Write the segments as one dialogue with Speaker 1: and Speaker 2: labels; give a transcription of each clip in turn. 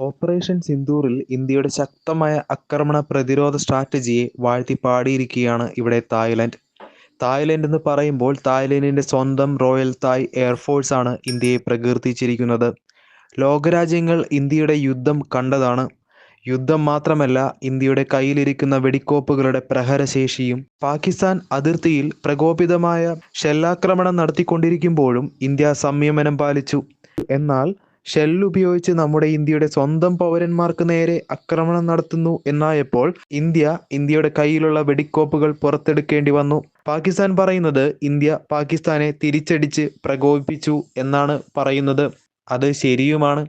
Speaker 1: Operation സിന്ദൂറിൽ ഇന്ത്യയുടെ ശക്തമായ ആക്രമണ പ്രതിരോധ സ്ട്രാറ്റജിയെ വാഴ്ത്തി പാടിയിരിക്കുകയാണ് ഇവിടെ തായ്ലൻഡ്. തായ്ലൻഡ് എന്ന് പറയുമ്പോൾ തായ്ലൻഡിന്റെ സ്വന്തം റോയൽ തായ് എയർഫോഴ്സ് ആണ് ഇന്ത്യയെ പ്രകീർത്തിച്ചിരിക്കുന്നത്. ലോകരാജ്യങ്ങൾ ഇന്ത്യയുടെ യുദ്ധം കണ്ടതാണ്. യുദ്ധം മാത്രമല്ല ഇന്ത്യയുടെ കയ്യിലിരിക്കുന്ന വെടിക്കോപ്പുകളുടെ പ്രഹരശേഷിയും. പാകിസ്ഥാൻ അതിർത്തിയിൽ പ്രകോപിതമായ ഷെല്ലാക്രമണം നടത്തിക്കൊണ്ടിരിക്കുമ്പോഴും ഇന്ത്യ സംയമനം പാലിച്ചു. എന്നാൽ ഷെല്ലുപയോഗിച്ച് നമ്മുടെ ഇന്ത്യയുടെ സ്വന്തം പൗരന്മാർക്ക് നേരെ ആക്രമണം നടത്തുന്നു എന്നായപ്പോൾ ഇന്ത്യ ഇന്ത്യയുടെ കയ്യിലുള്ള വെടിക്കോപ്പുകൾ പുറത്തെടുക്കേണ്ടി വന്നു. പാകിസ്ഥാൻ പറയുന്നത് ഇന്ത്യ പാകിസ്ഥാനെ തിരിച്ചടിച്ച് പ്രകോപിപ്പിച്ചു എന്നാണ് പറയുന്നത്. അത് ശരിയുമാണ്.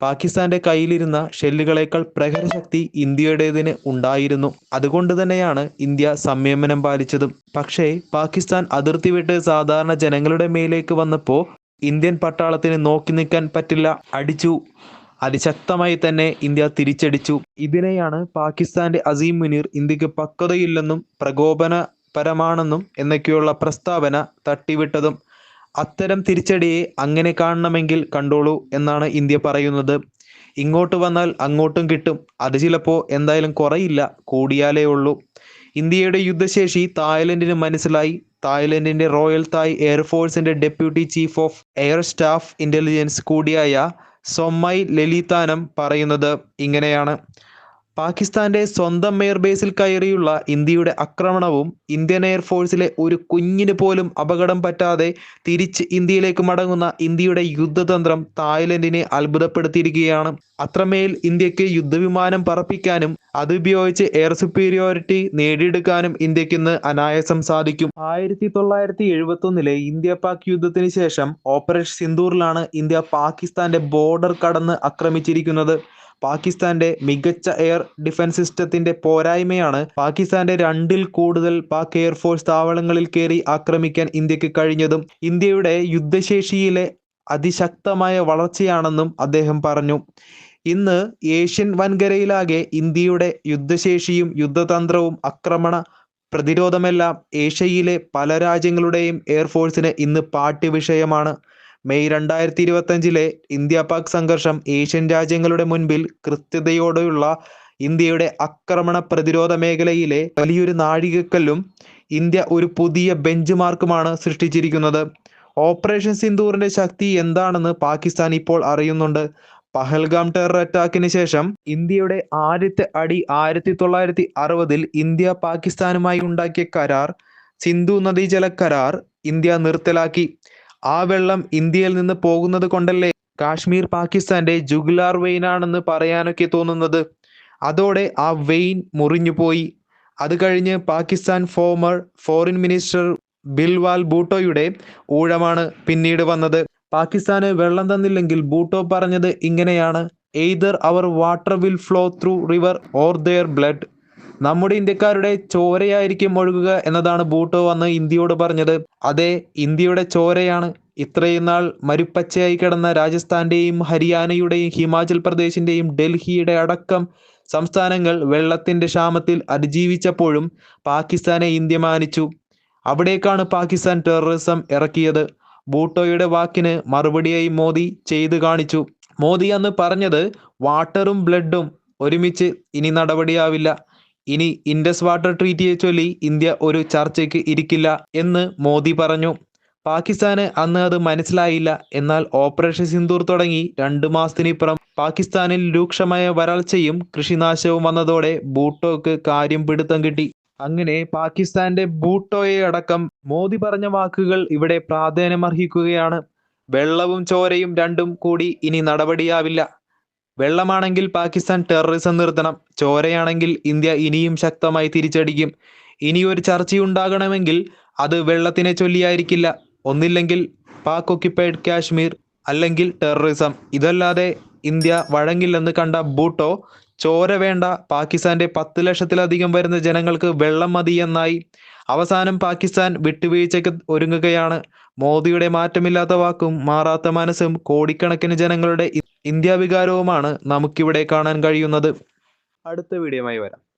Speaker 1: പാകിസ്ഥാന്റെ കയ്യിലിരുന്ന ഷെല്ലുകളേക്കാൾ പ്രഹരശക്തി ഇന്ത്യയുടേതിന് ഉണ്ടായിരുന്നു. അതുകൊണ്ട് തന്നെയാണ് ഇന്ത്യ സംയമനം പാലിച്ചതും. പക്ഷേ പാകിസ്ഥാൻ അതിർത്തി വിട്ട് സാധാരണ ജനങ്ങളുടെ മേലേക്ക് വന്നപ്പോൾ ഇന്ത്യൻ പട്ടാളത്തിന് നോക്കി നിൽക്കാൻ പറ്റില്ല. അടിച്ചു. അതിശക്തമായി തന്നെ ഇന്ത്യ തിരിച്ചടിച്ചു. ഇതിനെയാണ് പാകിസ്ഥാന്റെ അസീം മുനീർ ഇന്ത്യയ്ക്ക് പക്വതയില്ലെന്നും പ്രകോപനപരമാണെന്നും എന്നൊക്കെയുള്ള പ്രസ്താവന തട്ടിവിട്ടതും. അത്തരം തിരിച്ചടിയെ അങ്ങനെ കാണണമെങ്കിൽ കണ്ടോളൂ എന്നാണ് ഇന്ത്യ പറയുന്നത്. ഇങ്ങോട്ട് വന്നാൽ അങ്ങോട്ടും കിട്ടും. അത് ചിലപ്പോൾ എന്തായാലും കുറയില്ല. കൂടിയാലേ ഉള്ളൂ. ഇന്ത്യയുടെ യുദ്ധശേഷി തായ്ലൻഡിന് മനസ്സിലായി. തായ്ലൻഡിന്റെ royal Thai എയർഫോഴ്സിന്റെ deputy chief of air staff intelligence കൂടിയായ സൊമ്മൈ ലലിതാനം പറയുന്നത് ഇങ്ങനെയാണ്. പാകിസ്ഥാന്റെ സ്വന്തം എയർബേസിൽ കയറിയുള്ള ഇന്ത്യയുടെ ആക്രമണവും ഇന്ത്യൻ എയർഫോഴ്സിലെ ഒരു കുഞ്ഞിന് പോലും അപകടം പറ്റാതെ തിരിച്ച് ഇന്ത്യയിലേക്ക് മടങ്ങുന്ന ഇന്ത്യയുടെ യുദ്ധതന്ത്രം തായ്ലൻഡിനെ അത്ഭുതപ്പെടുത്തിയിരിക്കുകയാണ്. അത്രമേൽ ഇന്ത്യയ്ക്ക് യുദ്ധവിമാനം പറപ്പിക്കാനും അതുപയോഗിച്ച് എയർ സുപ്പീരിയോറിറ്റി നേടിയെടുക്കാനും ഇന്ത്യയ്ക്ക് ഇന്ന് അനായാസം സാധിക്കും. ആയിരത്തി തൊള്ളായിരത്തി എഴുപത്തി ഒന്നിലെ ഇന്ത്യ പാക് യുദ്ധത്തിന് ശേഷം ഓപ്പറേഷൻ സിന്ദൂറിലാണ് ഇന്ത്യ പാകിസ്ഥാന്റെ ബോർഡർ കടന്ന് ആക്രമിച്ചിരിക്കുന്നത്. പാകിസ്ഥാന്റെ മികച്ച എയർ ഡിഫൻസ് സിസ്റ്റത്തിന്റെ പോരായ്മയാണ് പാകിസ്ഥാന്റെ രണ്ടിൽ കൂടുതൽ പാക് എയർഫോഴ്സ് താവളങ്ങളിൽ കയറി ആക്രമിക്കാൻ ഇന്ത്യയ്ക്ക് കഴിഞ്ഞതും ഇന്ത്യയുടെ യുദ്ധശേഷിയിലെ അതിശക്തമായ വളർച്ചയാണെന്നും അദ്ദേഹം പറഞ്ഞു. ഇന്ന് ഏഷ്യൻ വൻകരയിലാകെ ഇന്ത്യയുടെ യുദ്ധശേഷിയും യുദ്ധതന്ത്രവും ആക്രമണ പ്രതിരോധമെല്ലാം ഏഷ്യയിലെ പല രാജ്യങ്ങളുടെയും എയർഫോഴ്സിന് ഇന്ന് പാഠ്യവിഷയമാണ്. മെയ് രണ്ടായിരത്തി ഇരുപത്തഞ്ചിലെ ഇന്ത്യ പാക് സംഘർഷം ഏഷ്യൻ രാജ്യങ്ങളുടെ മുൻപിൽ കൃത്യതയോടെയുള്ള ഇന്ത്യയുടെ ആക്രമണ പ്രതിരോധ മേഖലയിലെ വലിയൊരു നാഴികക്കല്ലും ഇന്ത്യ ഒരു പുതിയ ബെഞ്ച് മാർക്കുമാണ് സൃഷ്ടിച്ചിരിക്കുന്നത്. ഓപ്പറേഷൻ സിന്ദൂറിന്റെ ശക്തി എന്താണെന്ന് പാകിസ്ഥാൻ ഇപ്പോൾ അറിയുന്നുണ്ട്. പഹൽഗാം ടെറർ അറ്റാക്കിന് ശേഷം ഇന്ത്യയുടെ ആദ്യത്തെ അടി ആയിരത്തി തൊള്ളായിരത്തി അറുപതിൽ ഇന്ത്യ പാകിസ്ഥാനുമായി ഉണ്ടാക്കിയ കരാർ സിന്ധു നദീജല കരാർ ഇന്ത്യ നിർത്തലാക്കി. ആ വെള്ളം ഇന്ത്യയിൽ നിന്ന് പോകുന്നത് കൊണ്ടല്ലേ? കാശ്മീർ പാകിസ്ഥാന്റെ ജുഗ്ലാർ വെയിൻ ആണെന്ന് പറയാനൊക്കെ തോന്നുന്നത്. അതോടെ ആ വെയിൻ മുറിഞ്ഞുപോയി. അത് കഴിഞ്ഞ് Pakistan former foreign minister Bilawal ബൂട്ടോയുടെ ഊഴമാണ് പിന്നീട് വന്നത്. പാകിസ്ഥാന് വെള്ളം തന്നില്ലെങ്കിൽ ബൂട്ടോ പറഞ്ഞത് ഇങ്ങനെയാണ്. Either our water will flow through river or their blood നമ്മുടെ ഇന്ത്യക്കാരുടെ ചോരയായിരിക്കും ഒഴുകുക എന്നതാണ് ബൂട്ടോ വന്ന് ഇന്ത്യയോട് പറഞ്ഞത്. അതെ ഇന്ത്യയുടെ ചോരയാണ്. ഇത്രയും നാൾ മരുപ്പച്ചയായി കിടന്ന രാജസ്ഥാന്റെയും ഹരിയാനയുടെയും ഹിമാചൽ പ്രദേശിന്റെയും ഡൽഹിയുടെ അടക്കം സംസ്ഥാനങ്ങൾ വെള്ളത്തിന്റെ ക്ഷാമത്തിൽ അതിജീവിച്ചപ്പോഴും പാകിസ്ഥാനെ ഇന്ത്യ മാനിച്ചു. അവിടേക്കാണ് പാകിസ്ഥാൻ ടെററിസം ഇറക്കിയത്. ബൂട്ടോയുടെ വാക്കിന് മറുപടിയായി മോദി ചെയ്തു കാണിച്ചു. മോദി അന്ന് പറഞ്ഞത് വാട്ടറും ബ്ലഡും ഒരുമിച്ച് ഇനി നടപടിയാവില്ല. ഇനി ഇൻഡസ് വാട്ടർ ട്രീറ്റിയെ ചൊല്ലി ഇന്ത്യ ഒരു ചർച്ചയ്ക്ക് ഇരിക്കില്ല എന്ന് മോദി പറഞ്ഞു. പാകിസ്ഥാന് അന്ന് അത് മനസ്സിലായില്ല. എന്നാൽ ഓപ്പറേഷൻ സിന്ദൂർ തുടങ്ങി രണ്ടു മാസത്തിനിപ്പുറം പാകിസ്ഥാനിൽ രൂക്ഷമായ വരൾച്ചയും കൃഷിനാശവും വന്നതോടെ ബൂട്ടോക്ക് കാര്യം പിടുത്തം കിട്ടി. അങ്ങനെ പാകിസ്ഥാന്റെ ബൂട്ടോയെ അടക്കം മോദി പറഞ്ഞ വാക്കുകൾ ഇവിടെ പ്രാധാന്യമർഹിക്കുകയാണ്. വെള്ളവും ചോരയും രണ്ടും കൂടി ഇനി നടപടിയാവില്ല. വെള്ളമാണെങ്കിൽ പാകിസ്ഥാൻ ടെററിസം നിർത്തണം ചോരയാണെങ്കിൽ ഇന്ത്യ ഇനിയും ശക്തമായി തിരിച്ചടിക്കും. ഇനിയൊരു ചർച്ചയുണ്ടാകണമെങ്കിൽ അത് വെള്ളത്തിനെ ചൊല്ലിയായിരിക്കില്ല. ഒന്നില്ലെങ്കിൽ പാക് ഒക്യുപ്പൈഡ് കാശ്മീർ അല്ലെങ്കിൽ ടെററിസം ഇതല്ലാതെ ഇന്ത്യ വഴങ്ങില്ലെന്ന് കണ്ട ബൂട്ടോ ചോര വേണ്ട പാകിസ്ഥാന്റെ പത്ത് ലക്ഷത്തിലധികം വരുന്ന ജനങ്ങൾക്ക് വെള്ളം മതി എന്നായി. അവസാനം പാകിസ്ഥാൻ വിട്ടുവീഴ്ചയ്ക്ക് ഒരുങ്ങുകയാണ്. മോദിയുടെ മാറ്റമില്ലാത്ത വാക്കും മാറാത്ത മനസ്സും കോടിക്കണക്കിന് ജനങ്ങളുടെ ഇന്ത്യ വികാരവുമാണ് നമുക്കിവിടെ കാണാൻ കഴിയുന്നത്. അടുത്ത വീഡിയോയുമായി വരാം.